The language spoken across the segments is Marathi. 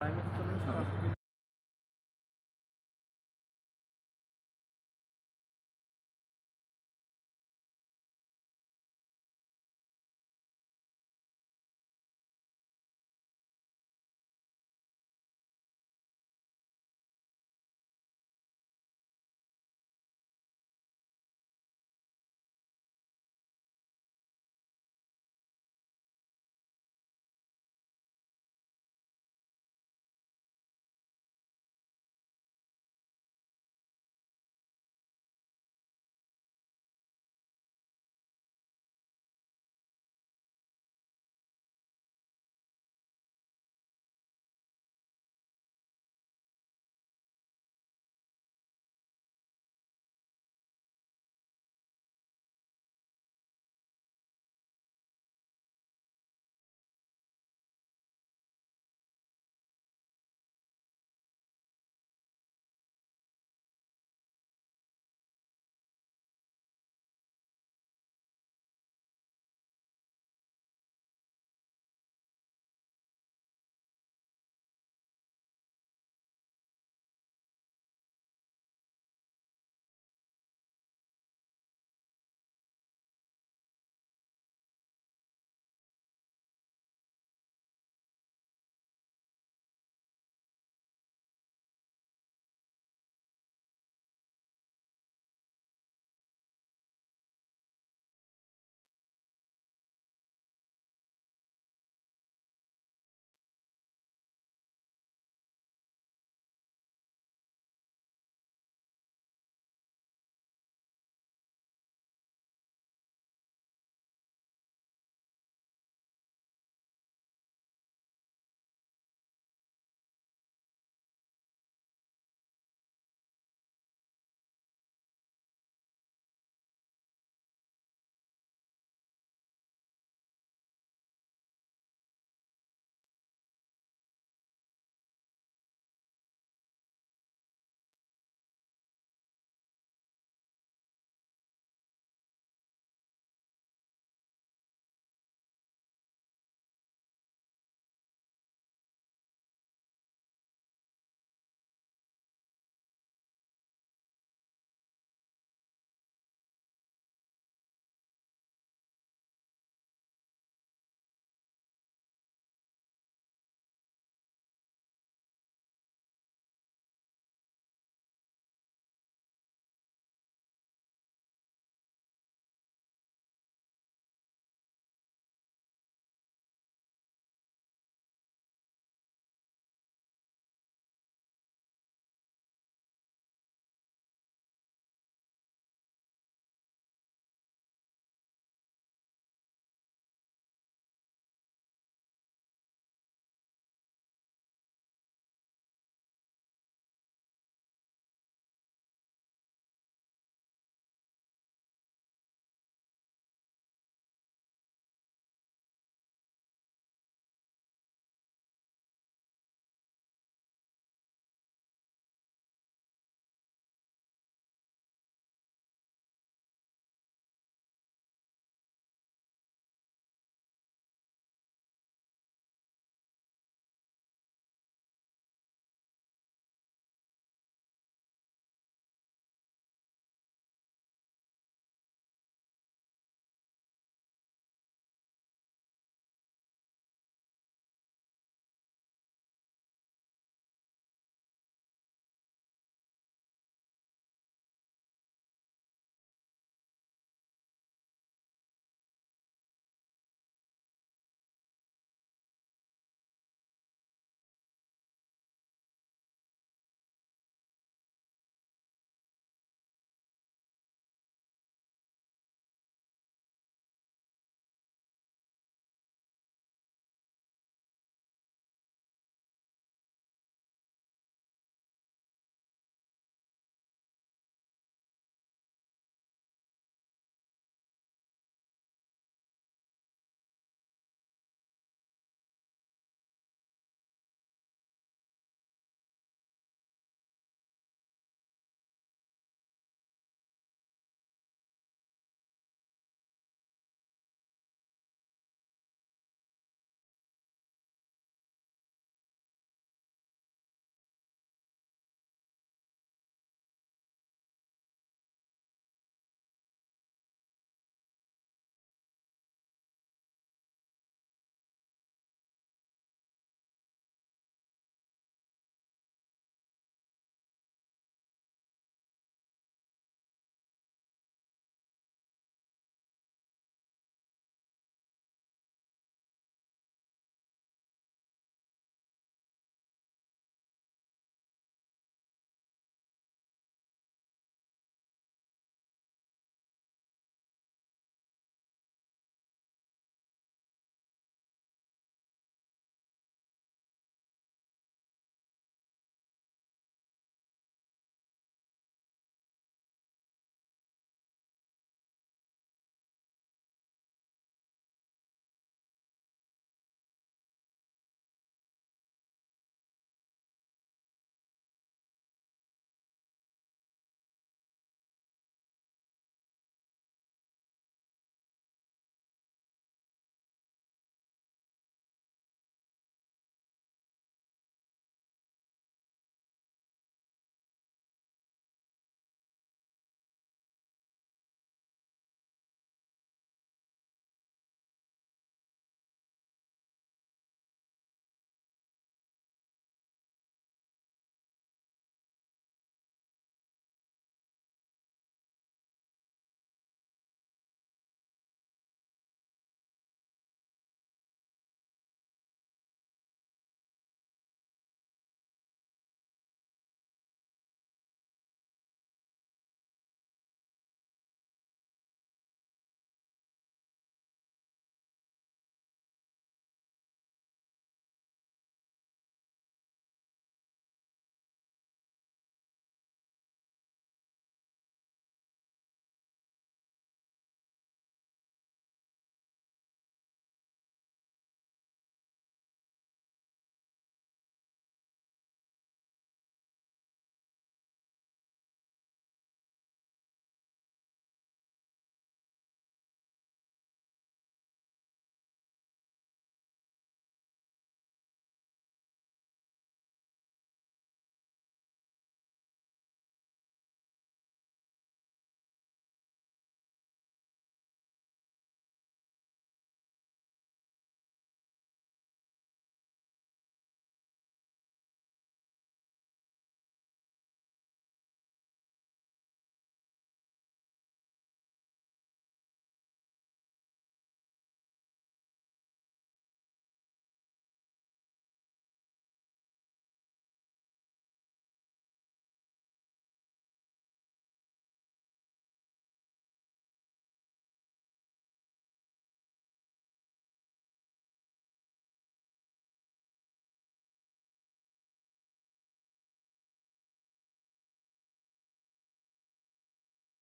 Bamwe mu.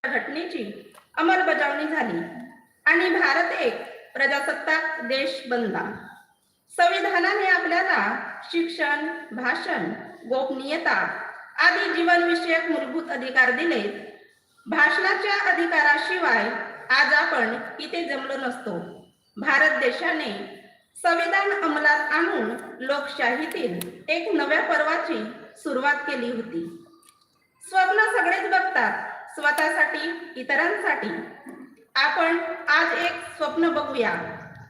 घटनेची अंमलबजावणी झाली आणि भारत एक प्रजासत्ताक देश बनला. संविधानाने आपल्याला शिक्षण भाषण गोपनीयता आदी जीवनविषयक मूलभूत अधिकार दिले. भाषणाच्या अधिकाराशिवाय आज आपण इथे जमलो नसतो. भारत देशाने संविधान अंमलात आणून लोकशाहीतील एक नव्या पर्वाची सुरुवात केली होती. स्वप्न सगळेच बघतात. स्वतःसाठी इतरांसाठी. आपण आज एक स्वप्न बघूया.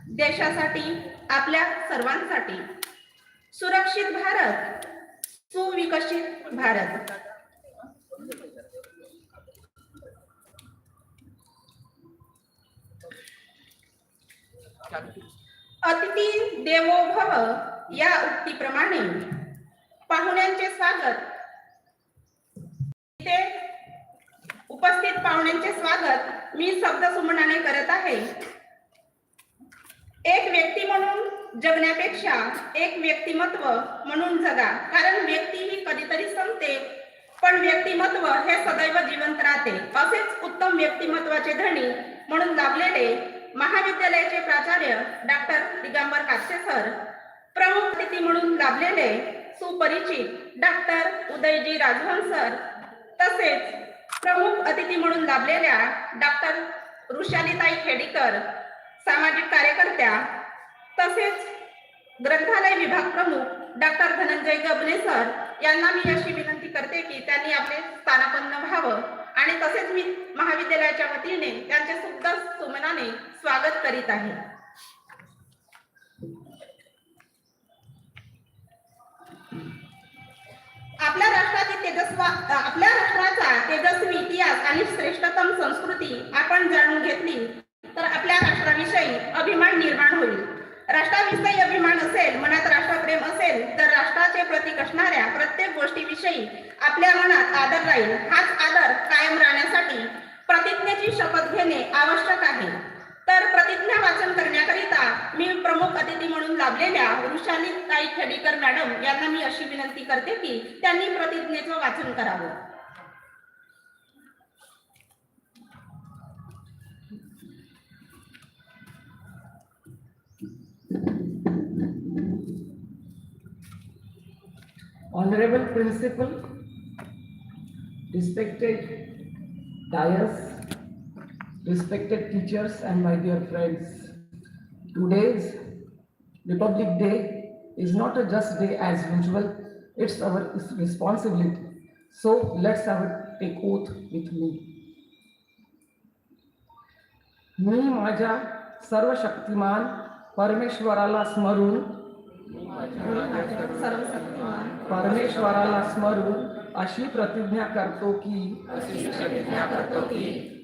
देशासाठी आपल्या सर्वांसाठी. सुरक्षित भारत सुविकसित भारत. अतिथी देवो भव या उक्तीप्रमाणे पाहुण्यांचे स्वागत. उपस्थित पाहुण्यांचे स्वागत मी शब्द सुमनाने करत आहे. एक व्यक्ती म्हणून जगण्यापेक्षा एक व्यक्तिमत्व म्हणून जगा. कारण व्यक्ती ही कधीतरी संपते पण व्यक्तिमत्व हे सदैव जिवंत राहते. असेच उत्तम व्यक्तिमत्वाचे धनी म्हणून लाभलेले महाविद्यालयाचे प्राचार्य डॉक्टर दिगंबर कापसे सर प्रमुख अतिथी म्हणून लाभलेले सुपरिचित डॉक्टर उदयजी राजभन सर तसेच प्रमुख अतिथी म्हणून लाभलेल्या डॉक्टर ऋषालीताई खेडीकर सामाजिक कार्यकर्त्या तसेच ग्रंथालय विभाग प्रमुख डॉक्टर धनंजय गबने सर यांना मी अशी विनंती करते की त्यांनी आपले स्थानापन्न व्हावं. आणि तसेच मी महाविद्यालयाच्या वतीने त्यांचे सुद्धा सुमनाने स्वागत करीत आहे. आपल्या राष्ट्राची तेजस्वा आपल्या राष्ट्राचा तेजस्वी इतिहास आणि श्रेष्ठतम संस्कृती आपण जाणून घेतली तर आपल्या राष्ट्राविषयी अभिमान निर्माण होईल. राष्ट्राविषयी अभिमान असेल मनात राष्ट्रप्रेम असेल तर राष्ट्राचे प्रतीक असणाऱ्या प्रत्येक गोष्टीविषयी आपल्या मनात आदर राहील. हाच आदर कायम राहण्यासाठी प्रतिज्ञेची शपथ घेणे आवश्यक आहे तर प्रतिज्ञा वाचन करण्याकरिता मी प्रमुख अतिथी म्हणून लाभलेल्या वृषाली ताई खेडीकर मॅडम यांना मी अशी विनंती करते की त्यांनी प्रतिज्ञेचं वाचन करावं Honorable Principal, respected dais, respected teachers and my dear friends, today's Republic Day is not a just day as usual, it's our responsibility. So let's a take oath with me. मी माझ्या सर्व शक्तिमान परमेश्वराला स्मरून परमेश्वराला स्मरून अशी प्रतिज्ञा करतो की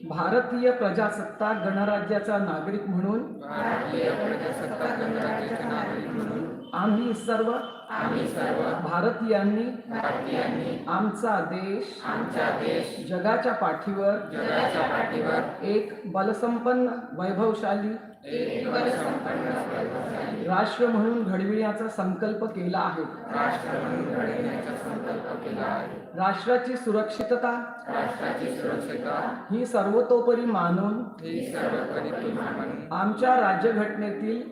भारतीय प्रजासत्ताक गणराज्याचा नागरिक म्हणून आम्ही सर्व भारतीयांनी आमचा देश जगाच्या पाठीवर एक बलसंपन्न वैभवशाली राष्ट्र म्हणून घडविण्याचा संकल्प केला आहे. राष्ट्राची सुरक्षितता. ही सर्वतोपरी मानून. आमच्या राज्यघटनेतील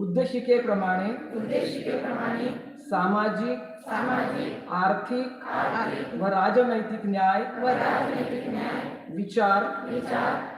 उद्देशिकेप्रमाणे सामाजिक आर्थिक व राजनैतिक न्याय विचार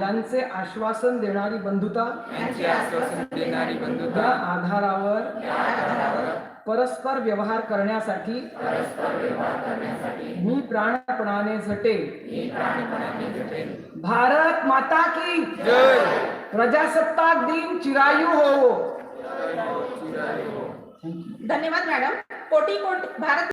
यांचे आश्वासन देणारी बंधुता. आश्वासन देणारी या बंधुता आधारावर परस्पर व्यवहार करण्यासाठी मी प्राणपणाने झटेल भारत माता की जय. प्रजासत्ताक दिन चिरायू हो. धन्यवाद मॅडम. कोटी कोटी भारत